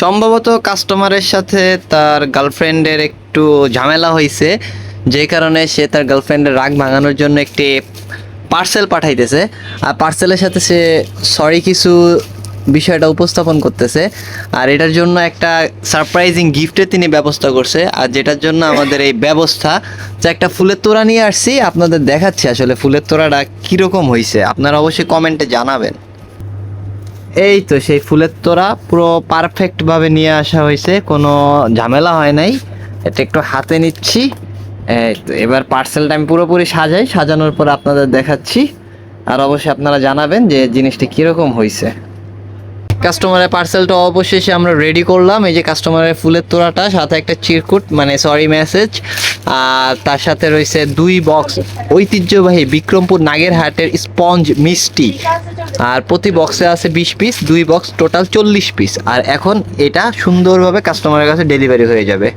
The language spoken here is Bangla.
সম্ভবত কাস্টমারের সাথে তার গার্লফ্রেন্ডের একটু ঝামেলা হয়েছে যে কারণে সে তার গার্লফ্রেন্ডের রাগ ভাঙানোর জন্য একটি পার্সেল পাঠাইতেছে। আর পার্সেলের সাথে সে সরি কিছু বিষয়টা উপস্থাপন করতেছে, আর এটার জন্য একটা সারপ্রাইজিং গিফটের তিনি ব্যবস্থা করছে, আর যেটার জন্য আমাদের এই ব্যবস্থা, যে একটা ফুলের তোড়া নিয়ে আসছি, আপনাদের দেখাচ্ছি আসলে ফুলের তোড়াটা কীরকম হয়েছে আপনারা অবশ্যই কমেন্টে জানাবেন। এই তো সেই ফুলের তোড়া পুরো পারফেক্টভাবে নিয়ে আসা হয়েছে, কোনো ঝামেলা হয় নাই। এটা একটু হাতে নিচ্ছি। এবার পার্সেলটা আমি পুরোপুরি সাজাই, সাজানোর পর আপনাদের দেখাচ্ছি। আর অবশ্যই আপনারা জানাবেন যে জিনিসটা কীরকম হয়েছে। কাস্টমারের পার্সেলটা অবশেষে আমরা রেডি করলাম। এই যে কাস্টমারের ফুলের তোড়াটা, সাথে একটা চিরকুট মানে সরি মেসেজ আর তার সাথে রয়েছে দুই বক্স ঐতিহ্যবাহী বিক্রমপুর নাগেরহাটের স্পঞ্জ মিষ্টি। আর প্রতি বক্সে আছে বিশ পিস দুই বক্স টোটাল চল্লিশ পিস আর এখন এটা সুন্দরভাবে কাস্টমারের কাছে ডেলিভারি হয়ে যাবে।